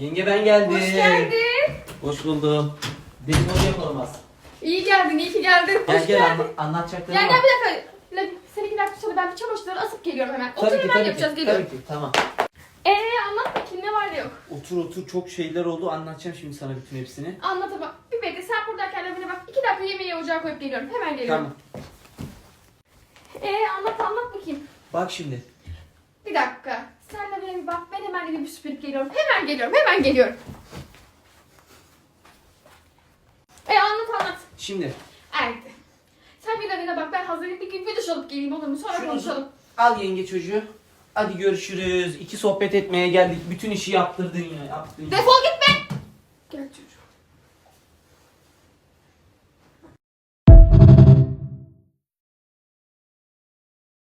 Yenge ben geldim. Hoş geldin. Hoş buldum. Dedikodu yapalım az. İyi geldin, iyi ki geldin. Gel Hoş gel geldin. anla, anlatacaklarım Gel var. gel bir dakika. La, Sen iki dakika sonra ben bir çamaşırları asıp geliyorum hemen. Otur Tabii hemen tabii yapacağız ki. geliyorum. Tabii ki tamam. Eee anlat bakayım ne var ne yok. Otur otur çok şeyler oldu anlatacağım şimdi sana bütün hepsini. Anlat ama. Bir bekle sen buradayken lavine bak. İki dakika yemeği ocağa koyup geliyorum. Hemen geliyorum. Tamam. Eee anlat anlat bakayım. Bak şimdi. Bir dakika. Sen lavine bir bak. Ben hemen evi bir süpürüp geliyorum. Hemen geliyorum. Hemen geliyorum. E anlat anlat. Şimdi Erdi. Sen bir lavine bak. Ben hazırlıklı gibi bir duş alıp geleyim olur mu? Sonra Şunu- konuşalım. al yenge çocuğu. Hadi görüşürüz. İki sohbet etmeye geldik. Bütün işi yaptırdın ya. Yaptın. ya. Defol git